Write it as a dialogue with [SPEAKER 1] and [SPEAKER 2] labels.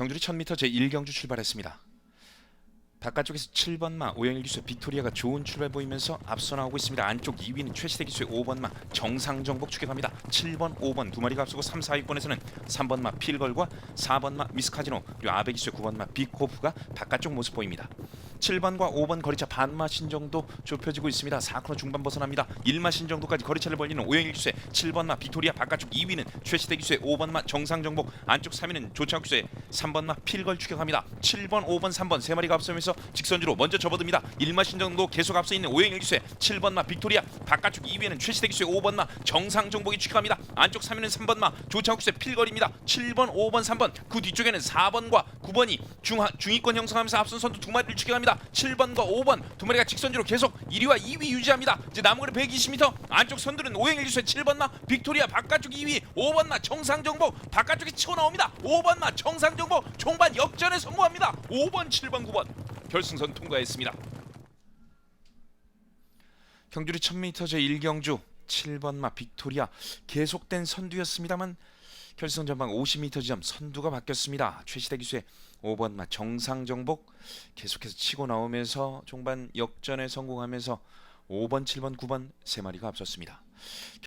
[SPEAKER 1] 경주리 1000m 제1경주 출발했습니다. 바깥쪽에서 7번 마 오영일 기수의 빅토리아가 좋은 출발 보이면서 앞서 나오고 있습니다. 안쪽 2위는 최시대 기수의 5번 마 정상정복 추격합니다. 7번, 5번 두 마리가 앞서고 3, 4위권에서는 3번 마 필걸과 4번 마 미스카지노 그리고 아베 기수의 9번 마 빅호프가 바깥쪽 모습 보입니다. 7번과 5번 거리차 반마 신 정도 좁혀지고 있습니다. 4코너 중반 벗어납니다. 1마 신 정도까지 거리차를 벌리는 오영일 기수의 7번마 빅토리아 바깥쪽 2위는 최시대 기수의 5번마 정상정복 안쪽 3위는 조창욱 기수의 3번마 필걸 추격합니다. 7번, 5번, 3번 세 마리가 앞서면서 직선주로 먼저 접어듭니다. 1마 신 정도 계속 앞서 있는 오영일 기수의 7번마 빅토리아 바깥쪽 2위에는 최시대 기수의 5번마 정상정복이 추격합니다. 안쪽 3위는 3번마 조창욱 기수의 필걸입니다. 7번, 5번, 3번 그 뒤쪽에는 4번과 9번이 중하, 중위권 형성하면서 앞선 선두 두 마리를 추격합니다. 7번과 5번 두 마리가 직선주로 계속 1위와 2위 유지합니다. 이제 남은 거리 120m 안쪽 선두는 오영일 기수의 7번마 빅토리아 바깥쪽 2위 5번마 정상정복 바깥쪽에 치고 나옵니다. 5번마 정상정복 종반 역전에 성공합니다. 5번, 7번, 9번 결승선 통과했습니다. 경주리 1000m 제1경주 7번마 빅토리아 계속된 선두였습니다만 결승 전방 50m 지점 선두가 바뀌었습니다. 최시대 기수의 5번마 정상 정복 계속해서 치고 나오면서 종반 역전에 성공하면서 5번, 7번, 9번 세 마리가 앞섰습니다.